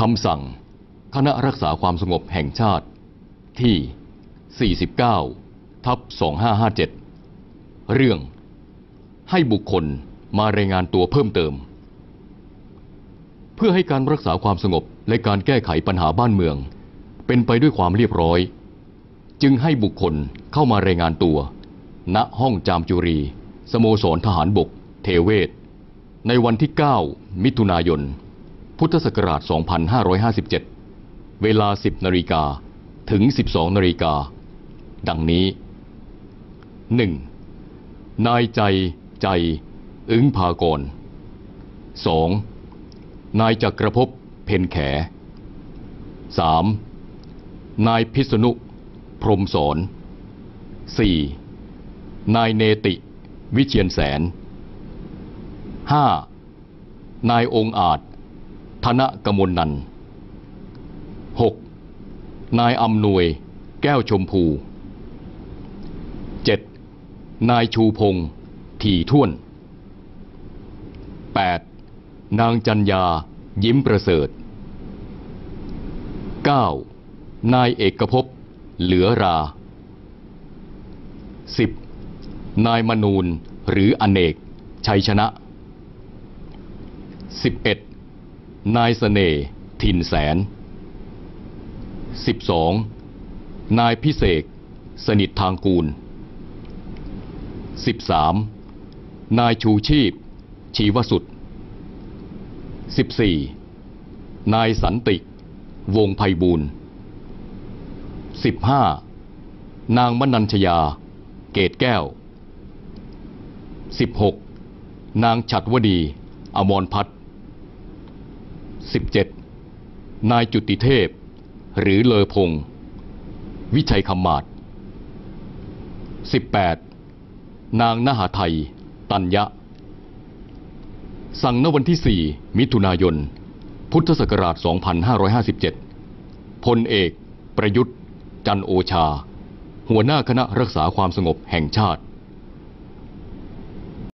คำสั่ง คณะรักษาความสงบแห่งชาติ ที่ 49 ทับ 2557 เรื่อง ให้บุคคลมารายงานตัวเพิ่มเติม เพื่อให้การรักษาความสงบและการแก้ไขปัญหาบ้านเมือง เป็นไปด้วยความเรียบร้อย จึงให้บุคคลเข้ามารายงานตัว ณห้องจามจุรี สโมสรทหารบก เทเวศ ในวันที่ 9 มิถุนายน พุทธศักราช 2557 เวลา 10 นาฬิกา ถึง 12 นาฬิกา ดังนี้ 1. นายใจ ใจ อึ้งพากร 2. นายจักรภพเพนแข 3. นายพิษณุ พรหมสอน 4. นายเนติ วิเชียนแสน 5. นายองค์อาจ ธนกมลนัน 6. นายอำนวย แก้วชมพู 7. นายชูพงศ์ถี่ท่วน 8. นางจัญญายิ้มประเสริฐ 9. นายเอกภพเหลือรา 10. นายมนูนหรืออเนก ชัยชนะ 11. นายสเสน่ห์ถิ่นแสน 12. นายพิเศษ สนิททางกูล 13. นายชูชีพ ชีวสุด 14. นายสันติ วงไพบูรณ์ 15. นางมนัญชยา เกตแก้ว 16. นางฉัดวดี อมรพัฒน์ 17. นายจุติเทพ หรือเลอพงศ์วิชัยคำมาศ 18. นางนหาไทย ตัญญะ สั่งณวันที่ 4 มิถุนายน พุทธศักราช 2557 พลเอก ประยุทธ์ จันโอชา หัวหน้าคณะรักษาความสงบแห่งชาติ